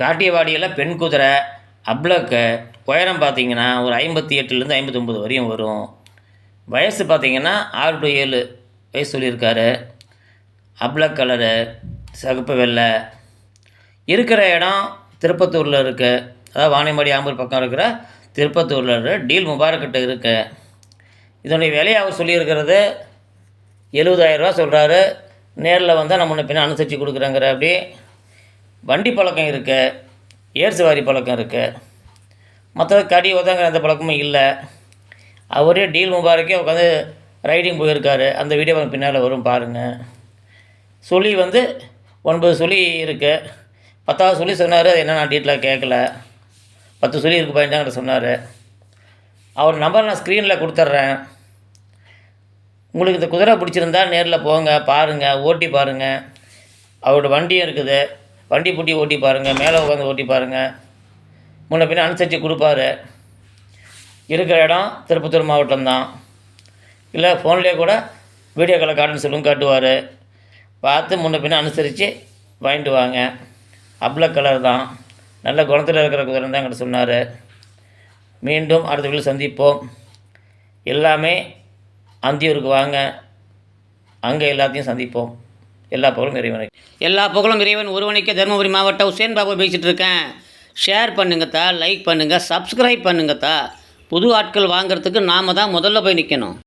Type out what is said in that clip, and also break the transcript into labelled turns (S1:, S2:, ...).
S1: காட்டியவாடியில் பெண் குதிரை அப்ளக்கு உயரம் பார்த்தீங்கன்னா ஒரு ஐம்பத்தி எட்டுலேருந்து ஐம்பத்தொம்பது வரையும் வரும். வயசு பார்த்தீங்கன்னா ஆறு டு ஏழு வயசு சொல்லியிருக்காரு. அப்ளக் கலரு சிகப்பு வெள்ளை. இருக்கிற இடம் திருப்பத்தூரில் இருக்குது அதாவது வாணியம்பாடி ஆம்பூர் பக்கம் இருக்கிற திருப்பத்தூரில் இருக்கிற டீல் முபாரக்கிட்ட இருக்கு. இதனுடைய விலையை அவர் சொல்லியிருக்கிறது எழுபதாயிரரூவா சொல்கிறாரு நேரில் வந்தால் நம்ம முன்ன பின்ன அனுசரித்து கொடுக்குறேங்கிற அப்படி வண்டி பழக்கம் இருக்குது ஏர் சவாரி பழக்கம் இருக்குது மற்றது கடி உதங்கிற அந்த பழக்கமும் இல்லை. அவரே டீல் முபாரக்கே உட்காந்து ரைடிங் போயிருக்காரு. அந்த வீடியோ பின்னால் வரும் பாருங்கள் சுழி வந்து ஒன்பது சுழி இருக்குது பத்தாவது சுழி சொன்னார் அது என்ன நான் டீட்டெயிலாக கேட்கல பத்து சுழி இருக்கு பயந்தாங்கிட்ட சொன்னார். அவர் நம்பர் நான் ஸ்க்ரீனில் கொடுத்துட்றேன். உங்களுக்கு இந்த குதிரை பிடிச்சிருந்தா நேரில் போங்க பாருங்கள் ஓட்டி பாருங்கள் அவரோட வண்டியும் இருக்குது. வண்டி பூட்டி ஓட்டி பாருங்கள் மேலே உட்காந்து ஓட்டி பாருங்கள் முன்ன பின்ன அனுசரித்து கொடுப்பாரு. இருக்கிற இடம் திருப்பத்தூர் மாவட்டம் தான் இல்லை ஃபோன்லேயே கூட வீடியோ காலை காட்டுன்னு சொல்லும் காட்டுவார். பார்த்து முன்ன பின்ன அனுசரித்து வாங்கிட்டு வாங்க. அப்ளக் கலர் தான். நல்ல குணத்தில் இருக்கிற குதிரை தான் எங்கிட்ட சொன்னார். மீண்டும் அடுத்த வீட்டில் சந்திப்போம். எல்லாமே அந்தியூருக்கு வாங்க. அங்கே எல்லாத்தையும் சந்திப்போம். எல்லா புகழும் இறைவனுக்கு.
S2: எல்லா புகழும் இறைவன் ஒருவனுக்கே தருமபுரி மாவட்டம் உசேன் பாபு பேசிகிட்டு இருக்கேன். ஷேர் பண்ணுங்கத்தா லைக் பண்ணுங்கள் சப்ஸ்கிரைப் பண்ணுங்கத்தா புது ஆட்கள் வாங்குறதுக்கு நாம தான் முதல்ல போய் நிற்கணும்